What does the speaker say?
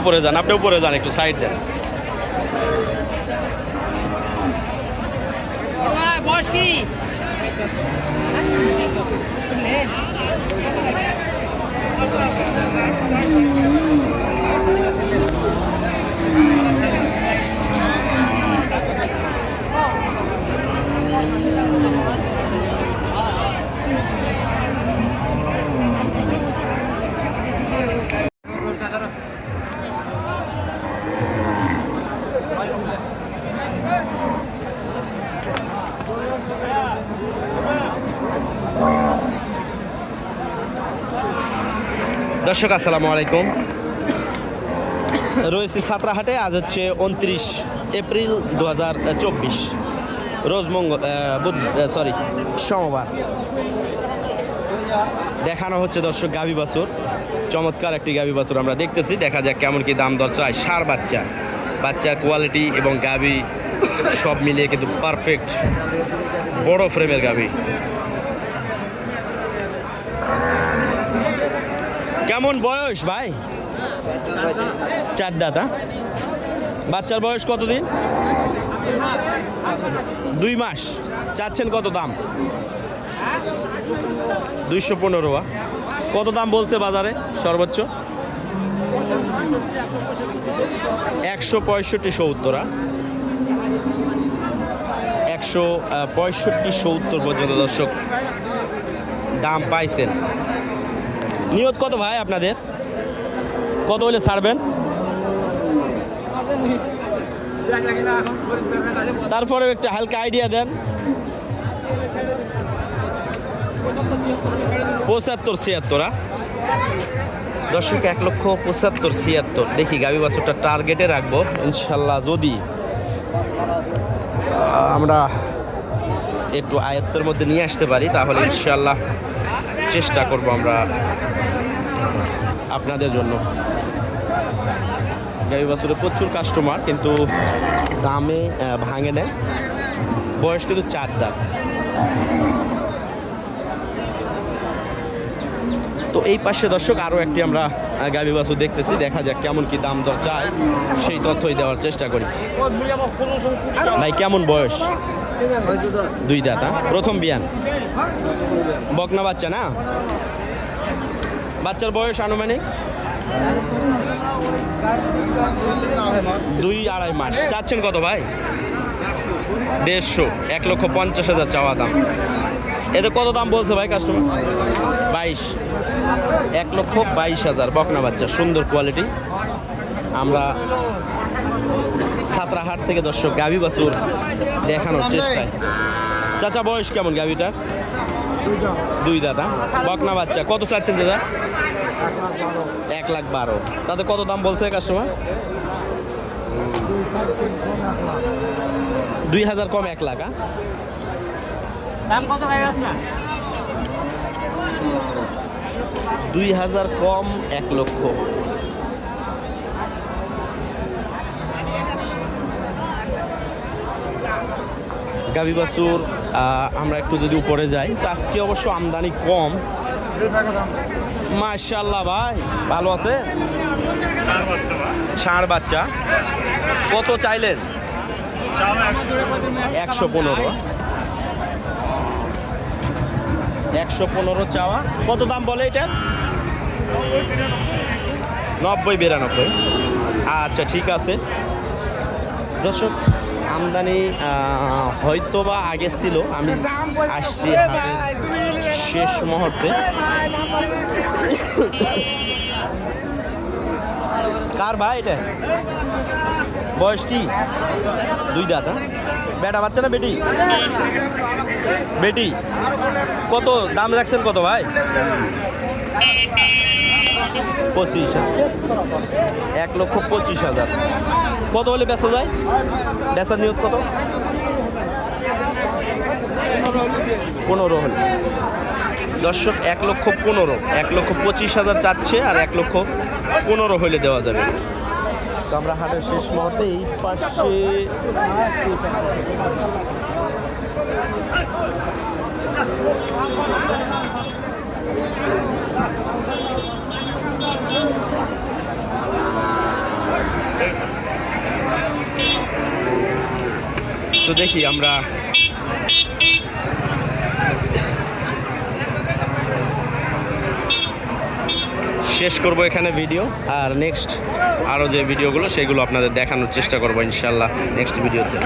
উপরে যান আপনি উপরে যান একটু সাইড দেন। বয়স দর্শক, আসসালামু আলাইকুম। রয়েছে সাতরাহাটে আজ হচ্ছে উনত্রিশ এপ্রিল দু হাজার চব্বিশ, রোজ মঙ্গল বুধ সরি সোমবার। দেখানো হচ্ছে দর্শক গাভী বাছুর, চমৎকার একটি গাভী বাছুর আমরা দেখতেছি, দেখা যাক কেমন কি দাম দর চায়। সার বাচ্চা, বাচ্চার কোয়ালিটি এবং গাভী সব মিলিয়ে কিন্তু পারফেক্ট বড় ফ্রেমের গাভী। কেমন বয়স ভাই? চার দাদা বাচ্চার বয়স কতদিন? দুই মাস। চাচ্ছেন কত দাম? দুইশো পনেরো বা কত দাম বলছে বাজারে সর্বোচ্চ? একশো পঁয়ষট্টি সত্তরা একশো আহ, পঁয়ষট্টি সত্তর পর্যন্ত দর্শক দাম পাইছেন। নিয়ত কত ভাই আপনাদের? কত হলে ছাড়বেন? তারপরে একটা হালকা আইডিয়া দেন। পঁচাত্তর ছিয়াত্তর দর্শক এক লক্ষ পঁচাত্তর ছিয়াত্তর। দেখি গাবি বাছুরটা টার্গেটে রাখব। ইনশাল্লাহ যদি আমরা একটু আয়ত্তের মধ্যে নিয়ে আসতে পারি তাহলে ইনশাল্লাহ চেষ্টা করব আমরা আপনাদের জন্য। গাড়ি বাছুরে প্রচুর কাস্টমার কিন্তু দামে ভাঙে নেয় বয়স কিন্তু চার দাঁত। তো এই পাশে দর্শক আরও একটি আমরা গাভী বাছুর দেখতেছি। দেখা যাক কেমন কি দাম দর চায়। সেই তথ্যই দেওয়ার চেষ্টা করি। ভাই, কেমন বয়স? দুই দাঁত হ্যাঁ? প্রথম বিয়ান। বকনা বাচ্চা, না? বাচ্চার বয়স আনুমানিক? দুই আড়াই মাস। চাচ্ছেন কত ভাই? দেড়শো। এক লক্ষ পঞ্চাশ হাজার চাওয়া দাম। এতে কত দাম বলছে ভাই কাস্টমার বাইশ। এক লক্ষ বাইশ হাজার। বকনা বাচ্চা সুন্দর কোয়ালিটি আমরা সাতরাহাট থেকে দর্শক গাভী বাছুর দেখানোর চেষ্টায়। চাচা বয়স কেমন গাভীটার? দুই দাদা বকনা বাচ্চা কত চাচ্ছেন দাদা এক লাখ বারো। তাতে কত দাম বলছে কাস্টমার দুই হাজার কম এক লাখ হ্যাঁ? দুই হাজার কম, এক লক্ষ। গাভী বাছুর আমরা একটু যদি উপরে যাই, তো আজকে অবশ্য আমদানি কম। মাশাল্লাহ ভাই, ভালো আছে? ষাঁড় বাচ্চা। কত চাইলেন? একশো পনেরো। একশো পনেরো চাওয়া। কত দাম বলে এটা? নব্বই, বিরানব্বই। আচ্ছা ঠিক আছে। দর্শক, আমদানি হয়তো বা আগে ছিল। আমি আসছি শেষ মুহূর্তে। কার ভাই এটা? বয়স কি? দুই হ্যাঁ? বেটা বাচ্চা না বেটি? বেটি, কত দাম রাখছেন কত ভাই? পঁচিশ এক লক্ষ পঁচিশ হাজার। কত হলে বেচা যায়? বেচার নিয়ত কত? পনেরো হলে। দর্শক, এক লক্ষ পনেরো। এক লক্ষ পঁচিশ হাজার চাচ্ছে আর এক লক্ষ পনেরো হলে দেওয়া যাবে। তো আমরা হাটের শেষ মুহূর্তে এই পাশে তো দেখি আমরা শেষ করব এখানে ভিডিও আর নেক্সট আরও যে ভিডিওগুলো সেগুলো আপনাদের দেখানোর চেষ্টা করব ইনশাল্লাহ নেক্সট ভিডিওতে